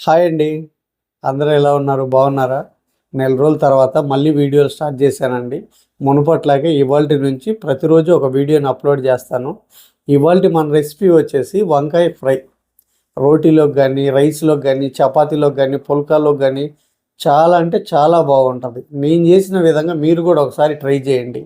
Hi అండి. అందరూ ఎలా ఉన్నారు? బాగున్నారా? నెల రోజుల తర్వాత మళ్ళీ వీడియోలు స్టార్ట్ చేశానండి. మునుపట్లాగే ఇవాళ నుంచి ప్రతిరోజు ఒక వీడియోని అప్లోడ్ చేస్తాను. ఇవాళ మన రెసిపీ వచ్చేసి వంకాయ ఫ్రై. రోటీలోకి కానీ రైస్లోకి కానీ చపాతీలోకి కానీ పుల్కాలోకి కానీ చాలా అంటే చాలా బాగుంటుంది. నేను చేసిన విధంగా మీరు కూడా ఒకసారి ట్రై చేయండి.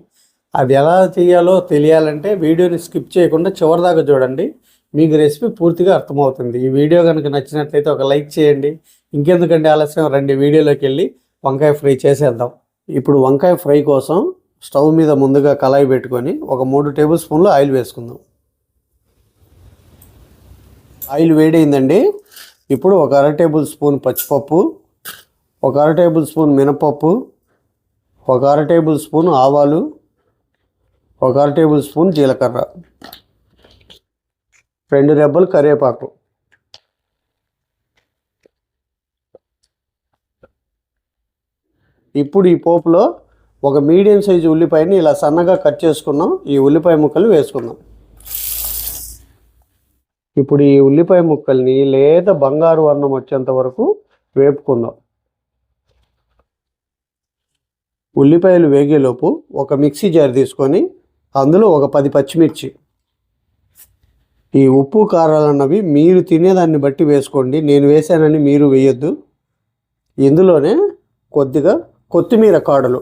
అది ఎలా చేయాలో తెలియాలంటే వీడియోని స్కిప్ చేయకుండా చివరిదాకా చూడండి. మీకు రెసిపీ పూర్తిగా అర్థమవుతుంది. ఈ వీడియో కనుక నచ్చినట్లయితే ఒక లైక్ చేయండి. ఇంకెందుకంటే ఆలస్యం? రెండు వీడియోలోకి వెళ్ళి వంకాయ ఫ్రై చేసేద్దాం. ఇప్పుడు వంకాయ ఫ్రై కోసం స్టవ్ మీద ముందుగా కళాయి పెట్టుకొని ఒక మూడు టేబుల్ స్పూన్లు ఆయిల్ వేసుకుందాం. ఆయిల్ వేడైందండి. ఇప్పుడు ఒక అర టేబుల్ స్పూన్ పచ్చిపప్పు ఒక అర టేబుల్ స్పూన్ మినపప్పు ఒక అర టేబుల్ స్పూన్ ఆవాలు ఒక అర టేబుల్ స్పూన్ జీలకర్ర. రెండు రెబ్బలు కరివేపాకు. ఇప్పుడు ఈ పోపులో ఒక మీడియం సైజు ఉల్లిపాయని ఇలా సన్నగా కట్ చేసుకున్నాం. ఈ ఉల్లిపాయ ముక్కలు వేసుకుందాం. ఇప్పుడు ఈ ఉల్లిపాయ ముక్కల్ని లేత బంగారు వర్ణం వచ్చేంత వరకు వేపుకుందాం. ఉల్లిపాయలు వేగేలోపు ఒక మిక్సీ జార్ తీసుకొని అందులో ఒక పది పచ్చిమిర్చి ఈ ఉప్పు కారాలు అన్నవి మీరు తినేదాన్ని బట్టి వేసుకోండి. నేను వేసానని మీరు వేయొద్దు. ఇందులోనే కొద్దిగా కొత్తిమీర కాడలు.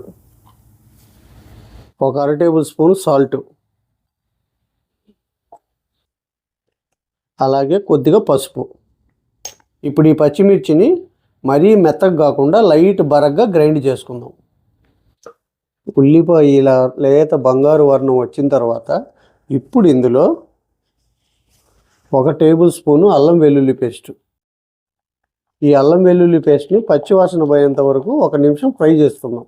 ఒక అర టేబుల్ స్పూన్ సాల్ట్. అలాగే కొద్దిగా పసుపు. ఇప్పుడు ఈ పచ్చిమిర్చిని మరీ మెత్తగా కాకుండా లైట్ బరగ్గా గ్రైండ్ చేసుకుందాం. ఉల్లిపాయ ఇలా లేత బంగారు వర్ణం వచ్చిన తర్వాత ఇప్పుడు ఇందులో ఒక టేబుల్ స్పూను అల్లం వెల్లుల్లి పేస్ట్. ఈ అల్లం వెల్లుల్లి పేస్ట్ని పచ్చివాసన పోయేంత వరకు ఒక నిమిషం ఫ్రై చేస్తున్నాం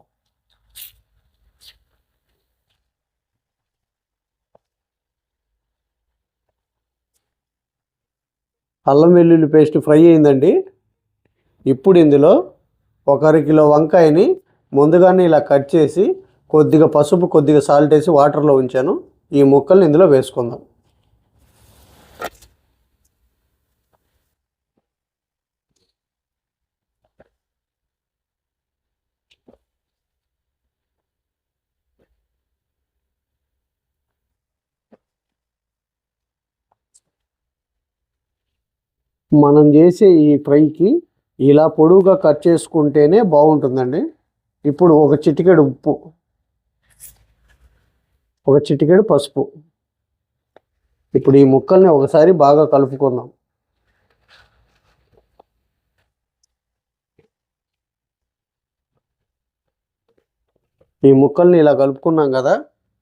అల్లం వెల్లుల్లి పేస్ట్ ఫ్రై అయిందండి. ఇప్పుడు ఇందులో ఒక కిలో వంకాయని ముందుగానే ఇలా కట్ చేసి కొద్దిగా పసుపు కొద్దిగా సాల్ట్ వేసి వాటర్లో ఉంచాను. ఈ ముక్కల్ని ఇందులో వేసుకుందాం. మనం చేసే ఈ ఫ్రైకి ఇలా పొడువుగా కట్ చేసుకుంటేనే బాగుంటుందండి. ఇప్పుడు ఒక చిటికెడు ఉప్పు. ఒక చిటికెడు పసుపు. ఇప్పుడు ఈ ముక్కల్ని ఒకసారి బాగా కలుపుకుందాం. ఈ ముక్కల్ని ఇలా కలుపుకున్నాం కదా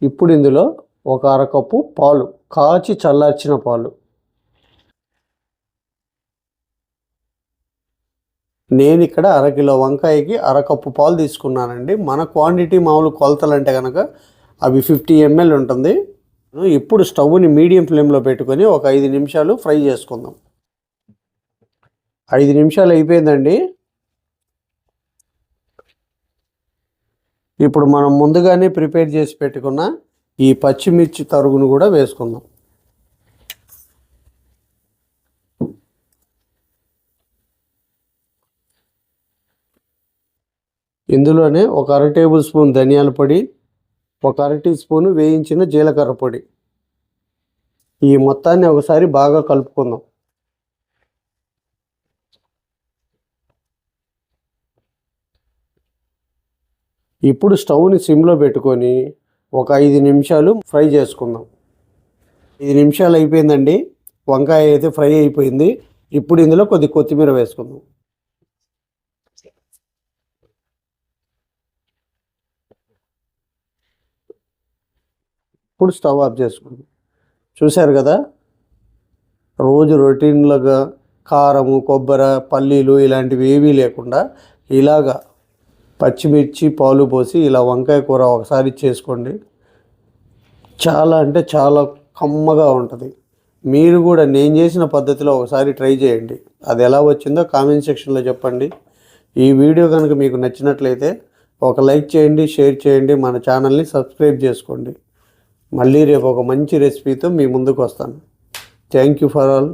ఇప్పుడు ఇందులో ఒక అరకప్పు పాలు కాచి చల్లార్చిన పాలు. నేను ఇక్కడ అరకిలో వంకాయకి అరకప్పు పాలు తీసుకున్నానండి. మన క్వాంటిటీ మామూలు కొలతలు అంటే కనుక అవి ఫిఫ్టీ ఎంఎల్ ఉంటుంది. ఇప్పుడు స్టవ్ని మీడియం ఫ్లేమ్లో పెట్టుకొని ఒక ఐదు నిమిషాలు ఫ్రై చేసుకుందాం. ఐదు నిమిషాలు అయిపోయిందండి. ఇప్పుడు మనం ముందుగానే ప్రిపేర్ చేసి పెట్టుకున్న ఈ పచ్చిమిర్చి తరుగును కూడా వేసుకుందాం. ఇందులోనే ఒక అర టేబుల్ స్పూన్ ధనియాల పొడి ఒక అర టీ స్పూన్ వేయించిన జీలకర్ర పొడి. ఈ మొత్తాన్ని ఒకసారి బాగా కలుపుకుందాం. ఇప్పుడు స్టవ్ని సిమ్లో పెట్టుకొని ఒక ఐదు నిమిషాలు ఫ్రై చేసుకుందాం. ఐదు నిమిషాలు అయిపోయిందండి. వంకాయ అయితే ఫ్రై అయిపోయింది. ఇప్పుడు ఇందులో కొద్ది కొత్తిమీర వేసుకుందాం. ఇప్పుడు స్టవ్ ఆఫ్ చేసుకోండి చూశారు కదా? రోజు రొటీన్లుగా కారము కొబ్బరి పల్లీలు ఇలాంటివి ఏవీ లేకుండా ఇలాగా పచ్చిమిర్చి పాలు పోసి ఇలా వంకాయ కూర ఒకసారి చేసుకోండి. చాలా అంటే చాలా కమ్మగా ఉంటుంది. మీరు కూడా నేను చేసిన పద్ధతిలో ఒకసారి ట్రై చేయండి. అది ఎలా వచ్చిందో కామెంట్ సెక్షన్లో చెప్పండి. ఈ వీడియో కనుక మీకు నచ్చినట్లయితే ఒక లైక్ చేయండి షేర్ చేయండి మన ఛానల్ని సబ్స్క్రైబ్ చేసుకోండి. మళ్ళీ రేపు ఒక మంచి రెసిపీతో మీ ముందుకు వస్తాను. Thank you for all